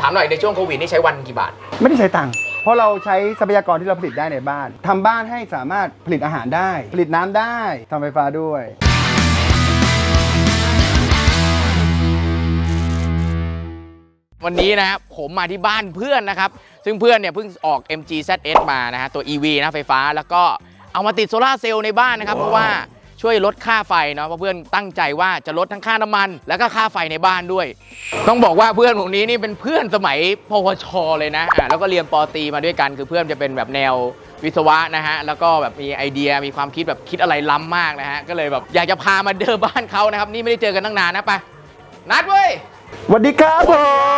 ถามหน่อยในช่วงโควิดนี่ใช้วันกี่บาท ไม่ได้ใช้ตังค์เพราะเราใช้ทรัพยากรที่เราผลิตได้ในบ้านทำบ้านให้สามารถผลิตอาหารได้ ผลิตน้ำได้ทำไฟฟ้าด้วย วันนี้นะครับผมมาที่บ้านเพื่อนนะครับ ซึ่งเพื่อนเนี่ยเพิ่งออก MG ZS มานะฮะตัว EV นะไฟฟ้าแล้วก็เอามาติดโซลาร์เซลล์ในบ้านนะครับ เพราะว่า ช่วยลดค่าไฟเนาะเพราะเพื่อนตั้งใจว่าจะลดทั้งค่าน้ำมัน แล้วก็ค่าไฟในบ้านด้วย ต้องบอกว่าเพื่อนพวกนี้นี่เป็นเพื่อนสมัยปวช เลยนะอะแล้วก็เรียนปอตรีมาด้วยกัน คือเพื่อนจะเป็นแบบแนววิศวะนะฮะแล้วก็แบบมีไอเดียมีความคิดแบบคิดอะไรล้ำมากนะฮะก็เลยแบบอยากจะพามาเดินบ้านเขานะครับนี่ไม่ได้เจอกันตั้งนานนะไปนัดเว้ย สวัสดีครับผ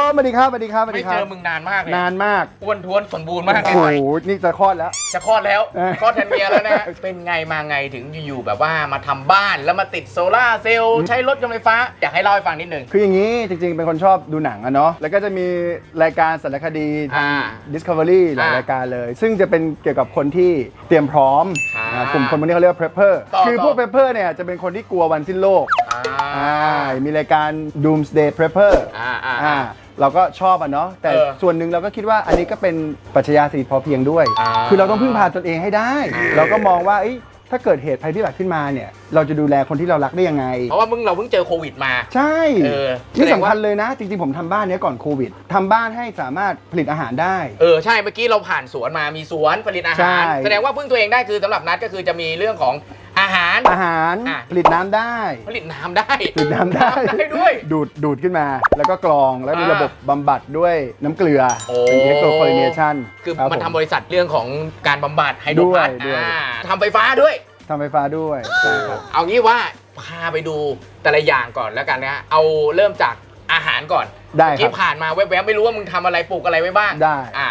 มสวัสดีครับสวัสดีครับสวัสไม่ดีครัเจบอมึงนานมากเลยนานมาก อ้วนท้วนสมบูรณ์มากโอ้โหนี่จะคลอดแล้ว จะคลอดแล้วเออ คลอดแทนเมียแล้วนะ เป็นไงมาไงถึงอยู่ๆแบบว่ามาทำบ้านแล้วมาติดโซล่าร์เซลล์ใช้รถยนต์ไฟฟ้า อยากให้เล่าให้ฟังนิดหนึ่ง คืออย่างนี้จริงๆ เป็นคนชอบดูหนังอะเนาะ แล้วก็จะมีรายการสารคดีทาง อ่า Discovery หลายอ่ารรายการเลย ซึ่งจะเป็นเกี่ยวกับคนที่เตรียมพร้อมอ่าอ่ากลุ่มคนพวกนี้เขาเรียกว่า prepper ต่อคือต่อพวก prepper เนี่ยจะเป็นคนที่กลัววันสิ้นโลก อ่าอ่ามีรายการ Doomsday Prepper อ่าอ่าอ่าเราก็ชอบอะเนาะแต่เออส่วนหนึ่งเราก็คิดว่าอันนี้ก็เป็นปรัชญาเศรษฐกิจพอเพียงด้วย อ่า คือเราต้องพึ่งพาตนเองให้ได้ เราก็มองว่าเอ้ยถ้าเกิดเหตุภัยพิบัติขึ้นมาเนี่ย เราจะดูแลคนที่เรารักได้ยังไง เพราะว่ามึงเราเพิ่งเจอโควิดมา ใช่เออนี่แสดงสำว่าคัญเลยนะ จริงๆ ผมทำบ้านเนี้ยก่อนโควิดทำบ้านให้สามารถผลิตอาหารได้ เออ ใช่เมื่อกี้เราผ่านสวนมามีสวนผลิตอาใช่ หาร แสดงว่าพึ่งตัวเองได้คือสำหรับนัดก็คือจะมีเรื่องของ อาหาร อาหารอะ ผลิตน้ำได้ ผลิตน้ำได้ผลิตน้ำได้ ได้ด้วย ดูดดูดขึ้นมา แล้วก็กรองแล้วมีอ่าระบบบำบัดด้วยน้ำเกลือ โอ้ เป็น electrochlorination คือรับมันผทำบริษัทเรื่องของการบำบัดไฮโดรพัดด้วยด้วย อ่าทำไฟฟ้าด้วย ทำไฟฟ้าด้วยใช่ครับ เอางี้ว่าพาไปดูแต่ละอย่างก่อนแล้วกันนะเอาเริ่มจากอาหารก่อนได้เมื่อคกี้รับผ่านมาแวบๆไม่รู้ว่ามึงทำอะไรปลูกอะไรไว้บ้างได้ อะ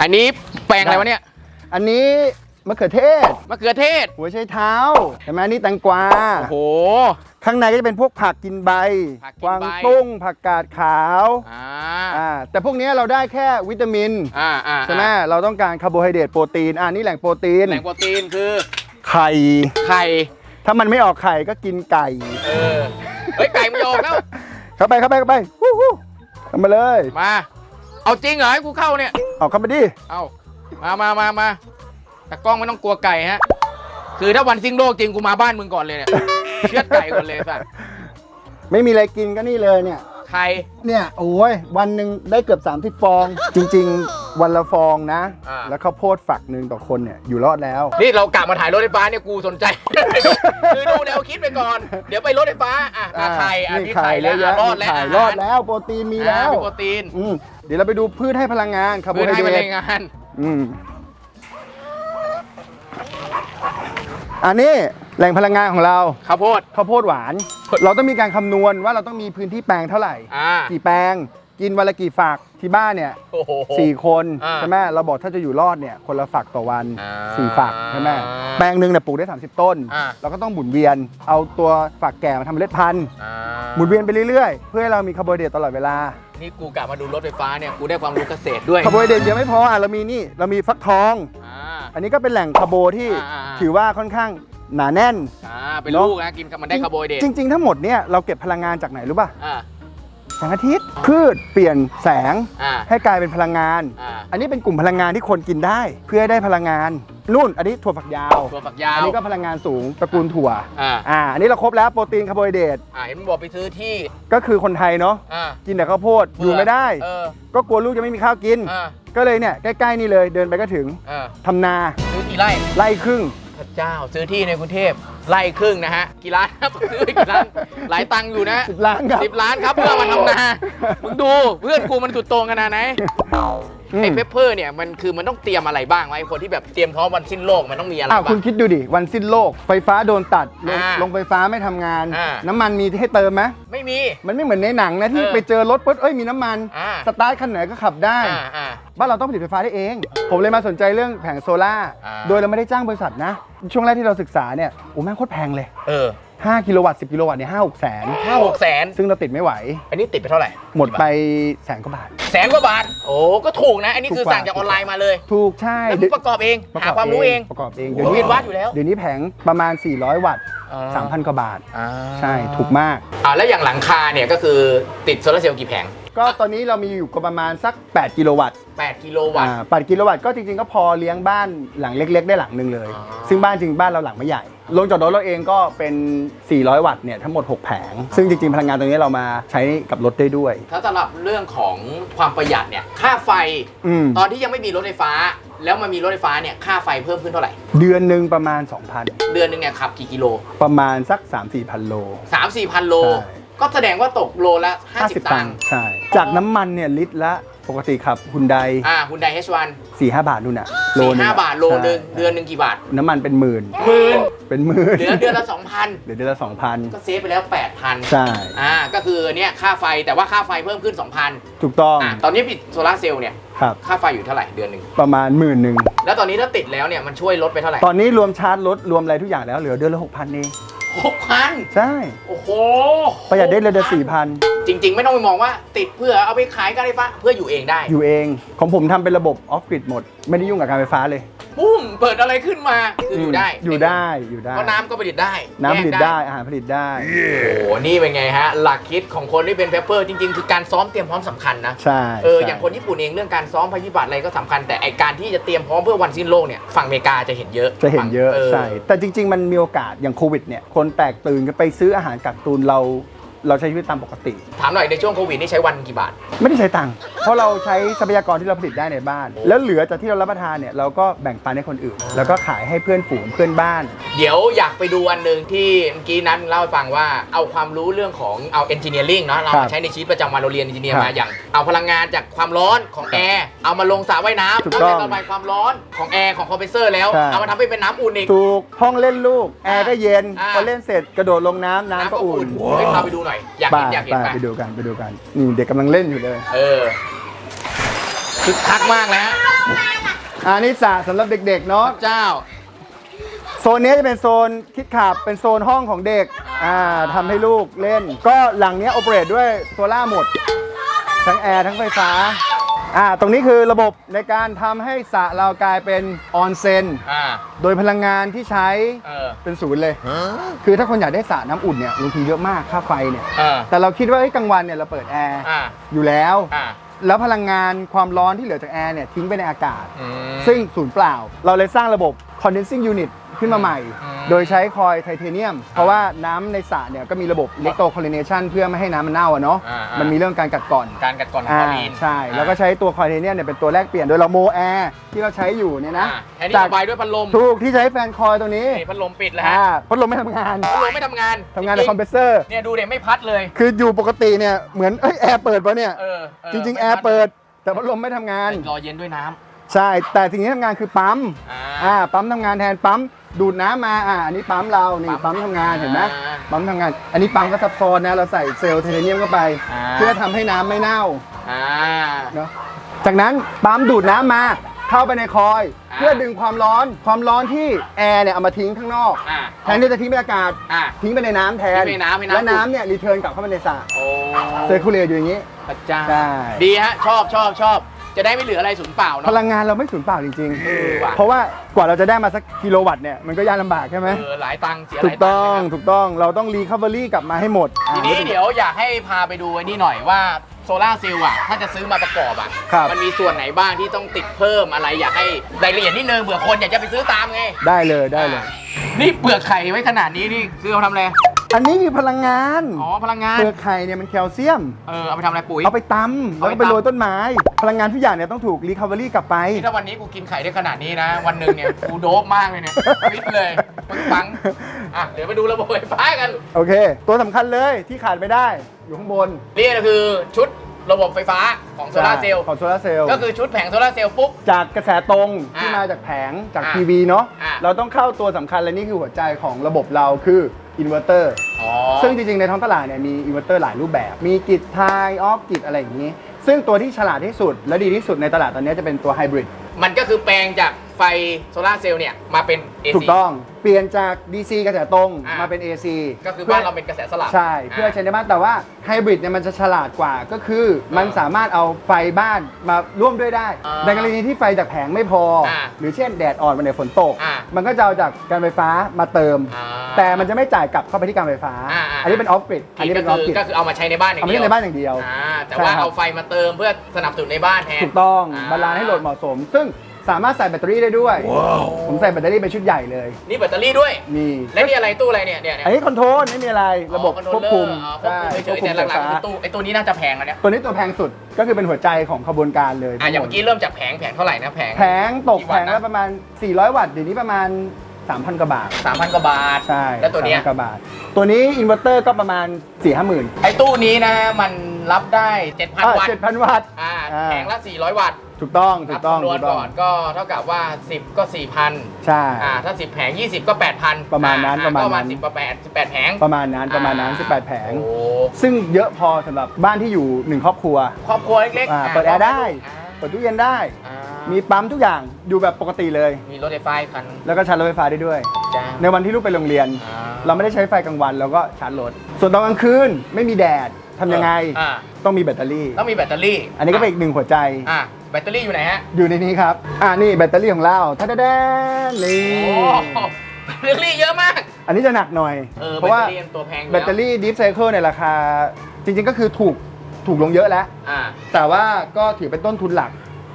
อันนี้แปลงอะไรวะเนี่ย อันนี้ มะเขือเทศ มะเขือเทศ หัวไชเท้าเห็นไหมนี่แตงกวา โอ้โห ข้างในก็จะเป็นพวกผักกินใบผักกินใบ กวางตุ้งผักกาดขาวอ่าอ่าแต่พวกนี้เราได้แค่วิตามินอ่าอ่าใช่ไหมเราต้องการคาร์โบไฮเดรตโปรตีนอ่านี่แหล่งโปรตีนแหล่งโปรตีนคือไข่ ไข่ถ้ามันไม่ออกไข่ก็กินไก่ เออเฮ้ยไก่มันออกแล้วเข้าไปเข้าไปเข้าไปวู้วู้เข้ามาเลย มา เอาจริงเหรอให้กูเข้าเนี่ย ออกเข้ามาดิ เอามามามามา แต่กล้องไม่ต้องกลัวไก่ฮะ คือถ้าวันสิ้นโลกจริงกูมาบ้านมึงก่อนเลยเนี่ย เชือดไก่ก่อนเลยสัตว์ไม่มีอะไรกินก็นี่เลยเนี่ย ไข่เนี่ยโอ้ยวันหนึ่งได้เกือบ 30 ฟอง จริง ๆ วันละฟองนะแล้วข้าวโพดฝักหนึ่งต่อคนเนี่ยอยู่รอดแล้ว นี่เรากลับมาถ่ายรถไฟฟ้าเนี่ยกูสนใจ คือดูแนวคิดไปก่อน เดี๋ยวไปรถไฟฟ้า อะอะไข่อันนี้ไข่แล้วเยอะอะรอดแล้วไข่รอดแล้วโปรตีนมีมีแล้วมีโปรตีนอืมเดี๋ยวเราไปดูพืชให้พลังงานคาร์โบเพื่อไฮให้เดมันรในตงาน อืม อันนี้แหล่งพลังงานของเราข้าวโพดข้าวโพดหวาน เราต้องมีการคำนวณว่าเราต้องมีพื้นที่แปลงเท่าไหร่ อ่า กี่แปลง กินวันละกี่ฝักที่บ้านเนี่ยโอ้โห สี่คนอ่าใช่ไหมเราบอกถ้าจะอยู่รอดเนี่ยคนละฝักต่อวันอ่าสี่ฝักใช่ไหมแปลงหนึ่งเนี่ยปลูกได้ 30 ต้น อ่า เราก็ต้องหมุนเวียน เอาตัวฝักแก่มาทำเมล็ดพันธุ์อ่าหมุนเวียนไปเรื่อยๆ เพื่อให้เรามีคาร์โบไฮเดรตตลอดเวลา นี่กูกลับมาดูรถไฟฟ้าเนี่ยกูได้ความรู้เกษตรด้วยคาร์โบไฮเดรตเยอะไม่พออะเรามีนี่เรามีฟักทอง อ่า อันนี้ก็เป็นแหล่งคาร์โบที่อ่าๆๆถือว่าค่อนข้างหนาแน่น อ่าเป็นเนอะลูกนะกินมันได้คาร์โบไฮเดรตจริง ๆ ทั้งหมดเนี่ยเราเก็บพลังงานจากไหนรู้ป่ะอ่าแสงอาทิตย์พืชเปลี่ยนแสงอ่าให้กลายเป็นพลังงาน อ่าอันนี้เป็นกลุ่มพลังงานที่คนกินได้ เพื่อให้ได้พลังงาน นู่นอันนี้ถั่วฝักยาวตัวฝักยาวอันนี้ก็พลังงานสูงตระกูลถั่วอ่าอ่าอันนี้เราครบแล้วโปรตีนคาร์โบไฮเดรตอ่าเห็นมันบอกไปซื้อที่ก็คือคนไทยเนาะอ่ากินแต่ข้าวโพดอยู่ไม่ได้ เออก็กลัวลูกจะไม่มีข้าวกิน อ่าก็เลยเนี่ยใกล้ๆนี่เลยเดินไปก็ถึงอ่าทำนาซื้อกี่ไร่ไล่ครึ่งพระเจ้าซื้อที่ในกรุงเทพไร่ครึ่งนะฮะกี่ล้านครับซื้อไปกี่ล้านหลายตังค์อยู่นะสิบล้านครับสิบล้านครับเพื่อมาทำนามึงดูเพื่อนกูมันสุดโต่งขนาดไหนอืม ไอ้เปปเปอร์เนี่ยมันคือมันต้องเตรียมอะไรบ้างวะไอ้คนที่แบบเตรียมพร้อมวันสิ้นโลกมันต้องมีอะไรอ้าวบ้าคุณงคิดดูดิ วันสิ้นโลก ไฟฟ้าโดนตัดลงอ่าลงไฟฟ้าไม่ทำงาน อ่า น้ำมันมีให้เติมไหมไม่มี มันไม่เหมือนในหนังนะที่เออไปเจอรถปุ๊บเอ้ยมีน้ำมัน อ่า สตาร์ทคันไหนก็ขับได้ อ่าอ่า บ้านเราต้องผลิตไฟฟ้าได้เอง ผมเลยมาสนใจเรื่องแผงโซล่าร์อ่า โดยเราไม่ได้จ้างบริษัทนะ ช่วงแรกที่เราศึกษาเนี่ยโอ้แม่งโคตรแพงเลย เออ 5กิโลวัตต์10กิโลวัตต์เนี่ยห้าหกแสนห้าหกแสนซึ่งเราติดไม่ไหว อันนี้ติดไปเท่าไหร่หมดไปแสนกว่าบาท แสนกว่าบาท โอ้ ก็ถูกนะ อันนี้คือถูกกว่า สั่งจากออนไลน์มาเลยถูกใช่แล้วมึงประกอบเอง ประกหาอบความรู้เอง ประกอบเองโอ้โหเห็นวัดอยู่แล้ว เดี๋ยวนี้แผงประมาณ 400 วัตต์3,000กว่าบาท อ่าใช่ถูกมาก อ่าแล้วอย่างหลังคาเนี่ยก็คือติดโซลาร์เซลล์กี่แผง ก็ตอนนี้เรามีอยู่ก็ประมาณสัก 8 กิโลวัตต์8กิโลวัตต์ อ่า8กิโลวัตต์ก็จริงๆ ก็พอเลี้ยงบ้านหลังเล็ก ๆ ได้หลังหนึ่งเลย อ๋อ ซึ่งบ้านจริงบ้านเราหลังไม่ใหญ่โรงจอดรถเราเองก็เป็น 400 วัตต์เนี่ยทั้งหมด 6 แผง ซึ่งจริงๆ พลังงานตรงนี้เรามาใช้กับรถได้ด้วย ถ้าสำหรับเรื่องของความประหยัดเนี่ย ค่าไฟ อืม ตอนที่ยังไม่มีรถไฟฟ้า แล้วมามีรถไฟฟ้าเนี่ย ค่าไฟเพิ่มขึ้นเท่าไหร่ เดือนหนึ่งประมาณเดือนหนึงเนี่ยขับกี่กิโล2,000ประมาณสัก 3-4พันโล 3 4พันโล ใช่ ก็แสดงว่าตกโลละ 50ตังค์ใช่ จากน้ำมันเนี่ยลิตรละปกติขับฮุนไดอ่าคุณได H1 4 5บาทนู่นน่ะสี่นึงห้าอะบาทโลนึงใช่เดือนหนึ่งกี่บาทน้ำมันเป็นหมื่น หมื่นเป็นหมื่นเหลือเดือนละ 2,000 เหลือเดือนละ2,000ก็เซฟไปแล้ว 8,000ใช่ อ่าก็คือเนี่ยค่าไฟแต่ว่าค่าไฟเพิ่มขึ้น 2,000ถูกต้องอ่าตอนนี้ปิดโซลาร์เซลล์เนี่ยครับ ค่าไฟอยู่เท่าไหร่เดือนหนึ่งประมาณหมื่นหนึ่งแล้วตอนนี้ถ้าติดแล้วเนี่ยมันช่วยลดไปเท่าไหร่ ตอนนี้รวมชาร์จรถรวมอะไรทุกอย่างแล้วเหลือเดือนละ6,000เอง หกพันใช่ โอ้โหประหยัดได้เลยเดือนสี่พันจริง ๆ ไม่ต้องไปมองว่าติดเพื่อเอาไปขายการไฟฟ้าเพื่ออยู่เองได้ อยู่เองของผมทำเป็นระบบออฟกริดหมด ไม่ได้ยุ่งกับการไฟฟ้าเลย ปุ้มเปิดอะไรขึ้นมาคืออยู่ได้อยู่ได้อยู่ได้เพราะน้ำก็ผลิตได้น้ำผลิตแยกได้อาหารผลิตได้ โอ้โหนี่เป็นไงฮะ หลักคิดของคนที่เป็นเพปเปอร์จริง ๆ คือการซ้อมเตรียมพร้อมสำคัญนะใช่เออใช่ อย่างคนญี่ปุ่นเองเรื่องการซ้อมภัยพิบัติอะไรก็สำคัญ แต่ไอการที่จะเตรียมพร้อมเพื่อวันสิ้นโลกเนี่ยฝั่งอเมริกาจะเห็นเยอะจะเห็นเยอะฝั่งใช่ แต่จริง ๆ มันมีโอกาสอย่างโควิดเนี่ยคนแตกตื่นกันไปซื้ออาหารกักตุนเรา เราใช้ชีวิตตามปกติ ถามหน่อยในช่วงโควิดนี่ใช้วันกี่บาท ไม่ได้ใช้ตังค์เพราะเราใช้ทรัพยากรที่เราผลิตได้ในบ้าน แล้วเหลือจากที่เรารับประทานเนี่ยเราก็แบ่งปันให้คนอื่น แล้วก็ขายให้เพื่อนฝูงเพื่อนบ้าน เดี๋ยวอยากไปดูอันหนึ่งที่เมื่อกี้นั้นเล่าให้ฟังว่าเอาความรู้เรื่องของเอาเอนจิเนียริงเนาะเราครัมาบใช้ในชีวิตประจำวันเราเรียนเอนจิเนียร์ครับมาอย่างเอาพลังงานจากความร้อนของแอร์เอามาลงสระว่ายน้ำถูกนอกต้จาอกงระบายความร้อนของแอร์ของคอมเพรสเซอร์แล้วใช่ เอามาทำให้เป็นน้ำอุ่นอีก ถูกห้องเล่นลูก แอร์ก็เย็นอ่า พอเล่นเสร็จกระโดดลงน้ำน้ำก็อุ่นให้พาไปดูหน่อยอยากไปเห็นอยากเห็นไปไปไปดูกันไปดูกันนี่เด็กกำลังเล่นอยู่เลย เออ คึกคักมากนะฮะอันนี้สระสำหรับเด็กๆเนาะ เจ้า โซนนี้จะเป็นโซนคิดขับเป็นโซนห้องของเด็ก อ่าทำให้ลูกเล่น ก็หลังเนี้ยโอเปเรตด้วยโซล่าร์หมด ทั้งแอร์ทั้งไฟฟ้า อ่า ตรงนี้คือระบบในการทำให้สระเรากลายเป็นออนเซน อ่า โดยพลังงานที่ใช้เออ เป็นศูนย์เลย คือถ้าคนอยากได้สระน้ำอุ่นเนี่ยลงทุนเยอะมากค่าไฟเนี่ย เออ แต่เราคิดว่าเอ้ยกลางวันเนี่ยเราเปิดแอร์อ่า อยู่แล้ว อ่า แล้วพลังงานความร้อนที่เหลือจากแอร์เนี่ยทิ้งไปในอากาศ อืมซึ่งศูนย์เปล่า เราเลยสร้างระบบ condensing unit ขึ้นมาใหม่ อืม โดยใช้คอยไทเทเนียม เพราะว่าน้ำในสระเนี่ยก็มีระบบ electrochlorination เพื่อไม่ให้น้ำมันเน่าอะเนาะอ่าอ่ามัมันมีเรื่องการกัดกร่อน การกัดกร่อนของอ่าคลอรีนใช่ แล้วก็ใช้ตัวคอยไทเทเนียมเนี่ยเป็นตัวแรกเปลี่ยนโดยเราโมแอร์ที่เราใช้อยู่เนี่ยนะอ่าแทนที่ระบายด้วยพัดลมถูกที่ใช้แฟนคอยตัวนี้นี่พัดลมปิดแล้วฮะอ่าพัดลมไม่ทำงานพัดลมไม่ทำงานทำงานในจคอมเพรสเซอร์ เนี่ยดูเดี๋ยไม่พัดเลยคืออยู่ปกติเนี่ยเหมือนเอ้ยแอร์เปิดปะเนี่ย เออเออจริงๆไม่แอพัร์เปิด แต่พัดลมไม่ทำงาน รอเย็นด้วยน้ำ ใช่ แต่สิ่งที่ทำงานคือปั๊มอ่า อ่าปั๊มทำงานแทนปั๊ม ดูดน้ำมาอ่าอันนี้ปั๊มเรานี่ปั๊ปั๊มมทำงานเห็นไหมอ่าปั๊มทำงาน อันนี้ปั๊มก็ซับซ้อนนะเราใส่เซลล์ไทเทเนียมเข้าไป อ่า เพื่อทำให้น้ำไม่เน่าอ่า เนาะจากนั้นปั๊มดูดน้ำมาเข้าไปในคอย อ่า เพื่อดึงความร้อนความร้อนที่แอร์เนี่ยเอามาทิ้งข้างนอกอ่าแทนที่จะทิ้งไปอากาศ อ่า ทิ้งไปในน้ำแทนทิ้งไปในน้ำให้น้ำ และน้ำเนี่ยรีเทิร์นกลับเข้ามาในสระโอ้เซอร์คูลเลตอยู่อย่างนี้ พระเจ้า ใช่ ดีฮะ ชอบชอบชอบ จะได้ไม่เหลืออะไรสูญเปล่าพเนาะ ลังงานเราไม่สูญเปล่าจริง เออว่ะ ๆ เพราะว่ากว่าเราจะได้มาสักกิโลวัตต์เนี่ยมันก็ยากลำบากใช่ไหม เออหลายตังค์เสียหถูลายกตัต้งองค์นะครับถูกต้องเราต้องรีคา v เ r อรี่กลับมาให้หมดทีนี้เดี๋ยวอยากให้พาไปดูไอ้นี่หน่อยว่าโซลาร์เซลล์อะ ถ้าจะซื้อมาประกอบอะ ครับ มันมีส่วนไหนบ้างที่ต้องติดเพิ่มอะไรอยากให้รายละเอียดนิดนึงเผื่อคนอยากจะไปซื้อตามไง ได้เลยได้เลย นี่เปลือกไข่ไว้ขนาดนี้นี่ซื้อเอาทำอะไร อันนี้คือพลังงานอ๋อพลังงาน เปลือกไข่เนี่ยมันแคลเซียม เออเอาไปทำอะไรปุ๋ย เอาไปตำแล้วก็ไปเอาไปตำโรยต้นไม้ พลังงานทุกอย่างเนี่ยต้องถูกรีคา v เ r อรี่กลับไป นี่ถ้าวันนี้กูกินไข่ได้ขนาดนี้นะ วันหนึ่งเนี่ยกูโดบมากเลยเนี่ยฟิตเลยปึ้งปังอะเดี๋ยวไปดูระบบไฟฟ้ากัน โอเค ตัวสำคัญเลยที่ขาดไม่ได้อยู่ข้างบน นี่ก็คือชุดระบบไฟฟ้าของโซลาร์เซลล์ของโซลาร์เซลล์ก็คือชุดแผงโซลาร์เซลล์ปุ๊บ จากกระแสตรงที่อ่ามมาจากแผงจากอ่าทีวีเนาะอ่าเราต้องเข้าตัวสำคัญและนี่คือหัวใจของระบบเราคือ อินเวอร์เตอร์อ๋อซึ่งจริงๆ ในท้องตลาดเนี่ยมีอินเวอร์เตอร์หลายรูปแบบ มีกิจไทยออฟกิจอะไรอย่างนี้ ซึ่งตัวที่ฉลาดที่สุดและดีที่สุดในตลาดตอนนี้จะเป็นตัวไฮบริดมันก็คือแปลงจาก ไฟไฟโซลาร์เซลล์เนี่ยมาเป็น AC ถูกต้องเปลี่ยนจาก DC กระแสตรงอ่าม มาเป็น AC ก็คือบ้านเราเป็นกระแสสลับ ใช่เพื่อใช้ในบ้านแต่ว่าไฮบริดเนี่ยมันจะฉลาดกว่าก็คือมันสามารถเอาไฟบ้านมาร่วมด้วยได้ อ่าในกรณีที่ไฟจากแผงไม่พออา หรือเช่นแดดอ่อนวันไหนฝนตก อ่า มันก็จะเอาจากการไฟฟ้ามาเติม อ่าแต่มันจะไม่จ่ายกลับเข้าไปที่การไฟฟ้า อ่าอ่า อันนี้เป็นออฟกริดอันนี้ก็เป็นออฟคืกริดก็คือเอามาใช้ในบ้านอย่างเอาไม่เดียวใช่ในบ้านอย่างเดียว อ่าแต่ใช่ว่าครับ เอาไฟมาเติมเพื่อสนับสนุนในบ้านแทน ถูกต้องอ่าบาลานซ์ให้โหลดเหมาะสม ซึ่ง สามารถใส่แบตเตอรี่ได้ด้วย ผมใส่แบตเตอรี่เป็นชุดใหญ่เลย นี่แบตเตอรี่ด้วย มีและนี่อะไรตู้อะไรเนี่ยเนี่ยเนี่ยอันนี้คอนโทรลไม่มีอะไรระบบอ๋อควบคุมอ๋อควบคุมเฉยๆแต่หลักๆไฟคือตู้ไอ้ตัวนี้น่าจะแพงแล้วเนี่ยตัวนี้ตัวแพงสุดก็คือเป็นหัวใจของขบวนการเลยอะอย่างเมื่อกี้เริ่มจากแผงแผงเท่าไหร่นะแผงแผงตกกี่แผวัตต์งนะละประมาณ 400 วัตต์เดี๋ยวนี้ประมาณ 3,000กว่าบาทสามพันกว่าบาทใช่แล้วตัวเนี้ย3,000กว่าบาทตัวนี้อินเวอร์เตอร์ก็ประมาณ4 5หมื่นไอ้ตู้นี้นะมันรับได้7,000วัตต์เจ็ดพันวัตต์อ่าอ่าแผงละ400 วัตต์ ถูกต้องถูนับกต้องคำนวณถูกต้ก่อองนก็เท่ากับว่า 10 ก็ 4,000ใช่ อ่าถ้า 10 แผง 20 ก็ 8,000ประมาณนั้นอ่ประมาณก็ประมาณนั้น10ประมาณ18 แผง ประมาณนั้นประมาณนั้น อ่18 แผง โอ้ซึ่งเยอะพอสำหรับบ้านที่อยู่หนึ่งครอบครัว ครอบครัวเล็กอ่าๆเปิดแอร์ได้อ่าเปิดตู้เย็นได้ อ่ามีปั๊มทุกอย่างอยู่แบบปกติเลย มีรถไฟฟ้าอีกคันแล้วก็ชาร์จรถไฟฟ้าได้ด้วย จ้าในวันที่ลูกไปโรงเรียน อ่าเราไม่ได้ใช้ไฟกลางวันเราก็ชาร์จรถ ส่วนตอนกลางคืนไม่มีแดดทำยังไง อ่าต้องมีแบตเตอรี่ ต้องมีแบตเตอรี่อันนี้ก็เป็นอีกหนึ่งหัวใจ อ่า แบตเตอรี่อยู่ไหนฮะอยู่ในนี้ครับ อ่านี่แบตเตอรี่ของเราท่าดาๆนี่โอ้แบตเตอรี่เยอะมาก อันนี้จะหนักหน่อย เออเพราะว่าแบตเตอรี่ตัวแพงอยู่แบตเตอรี่ดิฟไซเคิลในยราคา จริงๆก็คือถูกถูกลงเยอะแล้ว อ่า แต่ว่าก็ถือเป็นต้นทุนหลัก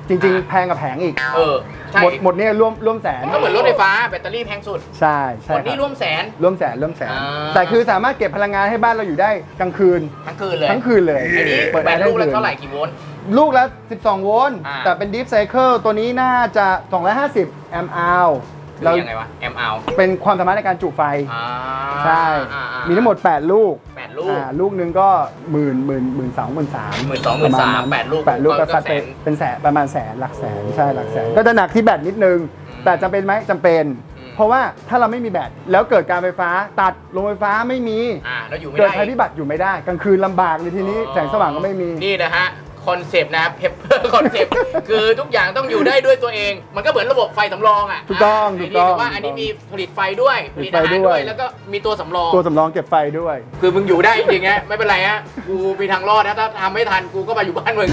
จริง อ่าๆแพงกับแผงอีก เออ ใช่หมดหมดเนี่ยร่วมร่วมแสน ก็เหมือนรถไฟฟ้าแบตเตอรี่แพงสุดใช่หใช่มดคนี่รับร่วมแสน ร่วมแสนร่วมแสน อ่า แต่คือสามารถเก็บพลังงานให้บ้านเราอยู่ได้กลางคืน ทั้งคืนเลยทั้งคืนเลยอันนี้เปิดแบแอตร์ได้ลูกละคืนเท่าไหร่กี่โวลต์ ลูกละ 12 โวลต์ อ่า แต่เป็น Deep Cycle ตัวนี้น่าจะ 250 แอมป์อาวคืเราอยังไงวะ m อเป็นความสามารถในการจุไฟ อ่าใช่ อ่าอ่ามีทั้งหมด 8 ลูกแปดลูก อ่าลูกหนึ่งก็หมื่นหมื่นหมื่นสองหมื่นสามหมื่นสองหมื่นสามแปดลูกแปดลูกก็ก็ซัดแสไปนเป็นแสนประมาณแสนหลักแสนใช่หลักแสน ก็จะหนักที่แบตนิดนึงอืมแต่จำเป็นไหมจำเป็นอืมเพราะว่าถ้าเราไม่มีแบตแล้วเกิดการไฟฟ้าตัดโรงไฟฟ้าไม่มี อ่าแล้วอยู่ไม่เกิดได้ภัยพิบัติอยู่ไม่ได้ กลางคืนลำบากเลยทีนี้แสงสว่างก็ไม่มี นี่นะฮะ คอนเซปต์นะเพปเปอร์คอนเซปต์คือทุกอย่างต้องอยู่ได้ด้วยตัวเอง มันก็เหมือนระบบไฟสำรองอะถูกต้องะถูกต้องนนี้แต่ว่าอันนี้มีผลิตไฟด้วยผผลิลิตตไฟอาหารด้ด้ววยยแล้วก็มีตัวสำรอง ตัวสำรองเก็บไฟด้วย คือมึงอยู่ได้จริงๆฮะไม่เป็นไรฮะกูมีทางรอดนะถ้าทำไม่ทันกูก็มาอยู่บ้านมึง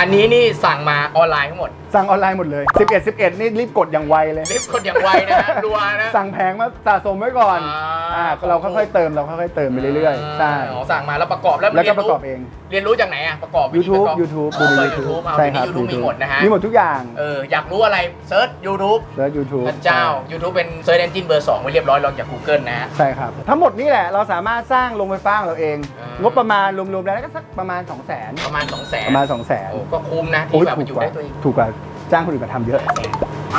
อันนี้นี่สั่งมาออนไลน์ทั้งหมด สั่งออนไลน์หมดเลย 11 11 นี่รีบกดอย่างไวเลยรีบกดอย่างไวนะฮะรัวนะสั่งแพงมาสะสมไว้ก่อนอ่าอ่าเราค่อยๆเติมเราค่อยๆเติมไปเรื่อยๆใช่อ๋อสั่งมาแล้วประกอบแล้วแล้วก็เยนประกอบเอง เรียนรู้จากไหนอะประกอบวิธี YouTube ประกอบ YouTube อ๋อดูในเปิด YouTube YouTube เอาใช่ทีครับนี้ YouTube มีหมดนะฮะ มีหมดทุกอย่างเอออยากรู้อะไรเซิร์ช YouTube แล้ว YouTube พระเจ้า YouTube เป็น Search Engine เบอร์ 2 ไว้เรียบร้อยลองจาก Google นะฮะ ใช่ครับ ทั้งหมดนี่แหละเราสามารถสร้างโรงไฟฟ้าของเราเอง อ่าง งบประมาณรวมๆแล้วก็สักประมาณ 2 0 0 0 0 0ประมาณ2 0 0 0 0 0ประมาณ 2 0 0 0 0โอ้ก็คุ้มนะโอ้ที่ยแบบถูมันกอยู่กว่าได้ตัวเอง ถูกกว่าจ้างคนอื่นมาทำเยอะ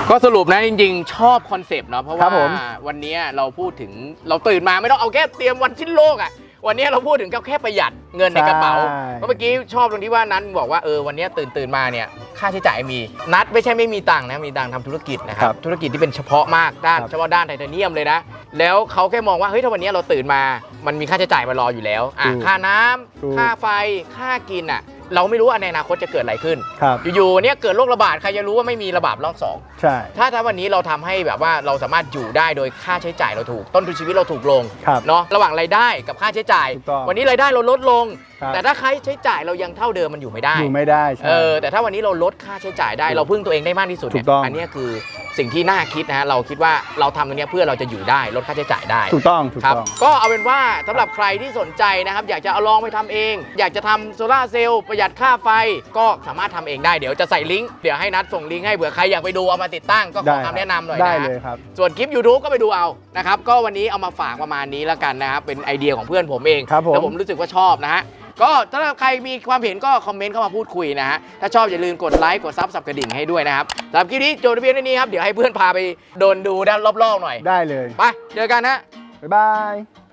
ก็สรุปนะจริงๆ ชอบคอนเซปต์เนาะเพราะครัว่าบผมวันนี้เราพูดถึงเราตื่นมาไม่ต้องเอาแค่เตรียมวันสิ้นโลกอะ่ะ วันนี้เราพูดถึงแค่ประหยัดเงินในกระเป๋าใช่เพราะเมื่อกี้ชอบตรงที่ว่านั้นบอกว่าเออวันนี้ตื่นตื่นมาเนี่ยค่าใช้จ่ายมีนัดไม่ใช่ไม่มีตังค์นะมีตังค์ทำธุรกิจนะครับธุรกิจที่เป็นเฉพาะมากด้านครับ เฉพาะด้านไทเทเนียมเลยนะแล้วเขาแค่มองว่าเฮ้ยถ้าวันนี้เราตื่นมา มันมีค่าใช้จ่ายมารออยู่แล้วอะถูกค่าน้ำถูก ค่าไฟค่ากินอะ เราไม่รู้ว่าในอนาคตจะเกิดอะไรขึ้น ครับอยู่ๆวันนี้เกิดโรคระบาดใครจะรู้ว่าไม่มีระบาดรอบสองใช่ ถ้าถ้าวันนี้เราทำให้แบบว่าเราสามารถอยู่ได้โดยค่าใช้จ่ายเราถูก ต้นทุนชีวิตเราถูกลงครับเนาะระหว่างรายได้กับค่าใช้จ่าย ถูกต้องวันนี้รายได้เราลดลง ครับ แต่ถ้าค่าใช้จ่ายเรายังเท่าเดิมมันอยู่ไม่ได้ อยู่ไม่ได้ใช่ เออแต่ถ้าวันนี้เราลดค่าใช้จ่ายได้เราพึ่งตัวเองได้มากที่สุดถูเนี่ยกต้อง อันเนี้ยคือ สิ่งที่น่าคิดนะฮะเราคิดว่าเราทำตรงเนี้ยเพื่อเราจะอยู่ได้ลดค่าใช้จ่ายได้ ถูกต้องถูกครับต้อง ก็เอาเป็นว่าสำหรับใครที่สนใจนะครับ อยากจะเอาลองไปทำเอง อยากจะทำโซลาร์เซลล์ประหยัดค่าไฟ ก็สามารถทำเองได้เดี๋ยวจะใส่ลิงก์เดี๋ยวให้นัดส่งลิงก์ให้เผื่อใครอยากไปดูเอามาติดตั้งก็ขได้อครับคำแนะนำหน่อยได้นะฮะเลยครับ ส่วนคลิป YouTube ก็ไปดูเอานะครับก็วันนี้เอามาฝากประมาณนี้แล้วกันนะครับเป็นไอเดียของเพื่อนผมเองครับผม แล้วผมรู้สึกว่าชอบนะฮะ ก็ถ้าใครมีความเห็นก็คอมเมนต์เข้ามาพูดคุยนะฮะ ถ้าชอบอย่าลืมกดไลค์กดซับสับกระดิ่งให้ด้วยนะครับสำหรับคลิปนี้โจทย์เพียงเท่านี้ครับ เดี๋ยวให้เพื่อนพาไปโดนดูด้านรอบๆหน่อย ได้เลย ไป เจอกันฮะ บ๊ายบาย